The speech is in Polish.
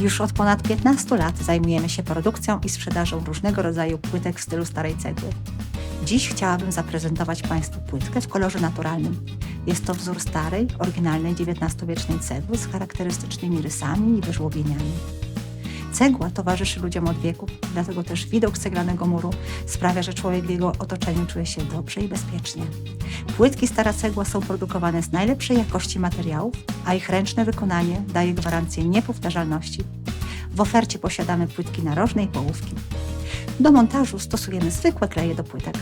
Już od ponad 15 lat zajmujemy się produkcją i sprzedażą różnego rodzaju płytek w stylu starej cegły. Dziś chciałabym zaprezentować Państwu płytkę w kolorze naturalnym. Jest to wzór starej, oryginalnej XIX-wiecznej cegły z charakterystycznymi rysami i wyżłobieniami. Cegła towarzyszy ludziom od wieków, dlatego też widok ceglanego muru sprawia, że człowiek w jego otoczeniu czuje się dobrze i bezpiecznie. Płytki Stara Cegła są produkowane z najlepszej jakości materiałów, a ich ręczne wykonanie daje gwarancję niepowtarzalności. W ofercie posiadamy płytki narożne i połówki. Do montażu stosujemy zwykłe kleje do płytek.